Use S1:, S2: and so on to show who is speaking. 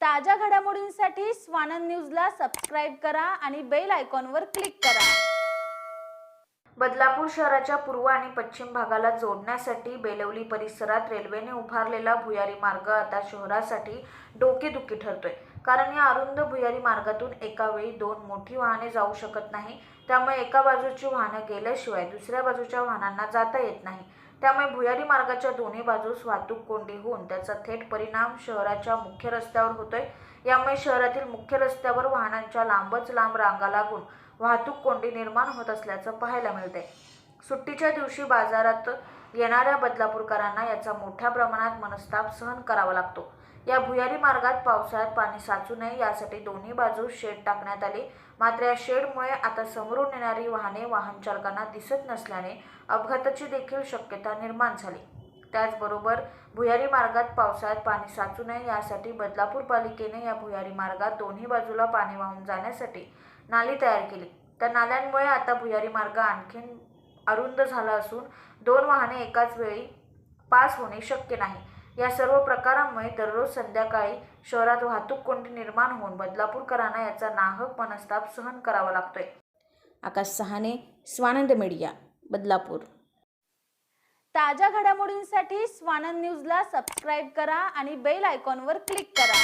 S1: ताज्या घडामोडींसाठी स्वानंद न्यूजला सबस्क्राईब करा आणि बेल आयकॉनवर क्लिक करा.
S2: बदलापूर शहराच्या पूर्व आणि पश्चिम भागाला जोडण्यासाठी बेलवली परिसरात रेल्वेने उभारलेला भुयारी मार्ग आता शहरासाठी डोकेदुखी ठरतोय. कारण या अरुंद भुयारी मार्गातून एका वेळी दोन मोठी वाहने जाऊ शकत नाही. त्यामुळे एका बाजूची वाहनं गेल्याशिवाय दुसऱ्या बाजूच्या वाहनांना जाता येत नाही. त्यामुळे भुयारी मार्गाच्या दोन्ही बाजूस वाहतूक कोंडी होऊन त्याचा थेट परिणाम शहराच्या मुख्य रस्त्यावर होतोय. यामुळे शहरातील मुख्य रस्त्यावर वाहनांच्या लांबच लांब रांगा लागून वाहतूक कोंडी निर्माण होत असल्याचं पाहायला मिळते सुट्टीच्या दिवशी बाजारात येणाऱ्या बदलापूरकरांना याचा मोठ्या प्रमाणात मनस्ताप सहन करावा लागतो. या भुयारी मार्गात पावसाळ्यात पाणी साचू नये यासाठी दोन्ही बाजूस शेड टाकण्यात आले. मात्र या शेडमुळे आता समोरून येणारी वाहने वाहन चालकांना दिसत नसल्याने अपघाताची देखील शक्यता निर्माण झाली. त्याचबरोबर भुयारी मार्गात पावसाळ्यात पाणी साचू नये यासाठी बदलापूर पालिकेने या भुयारी मार्गात दोन्ही बाजूला पाणी वाहून जाण्यासाठी नाली तयार केली. त्या नाल्यांमुळे आता भुयारी मार्ग आणखीन अरुंद झाला असून दोन वाहने एकाच वेळी पास होणे शक्य नाही. या सर्व प्रकारामुळे दररोज संध्याकाळी शहरात वाहतूक कोंडी निर्माण होऊन बदलापूरकरांना याचा नाहक मनस्ताप सहन करावा लागतोय.
S1: आकाश सहाने स्वानंद मीडिया बदलापूर. ताज्या घडामोडींसाठी स्वानंद न्यूजला सबस्क्राईब करा आणि बेल आयकॉनवर क्लिक करा.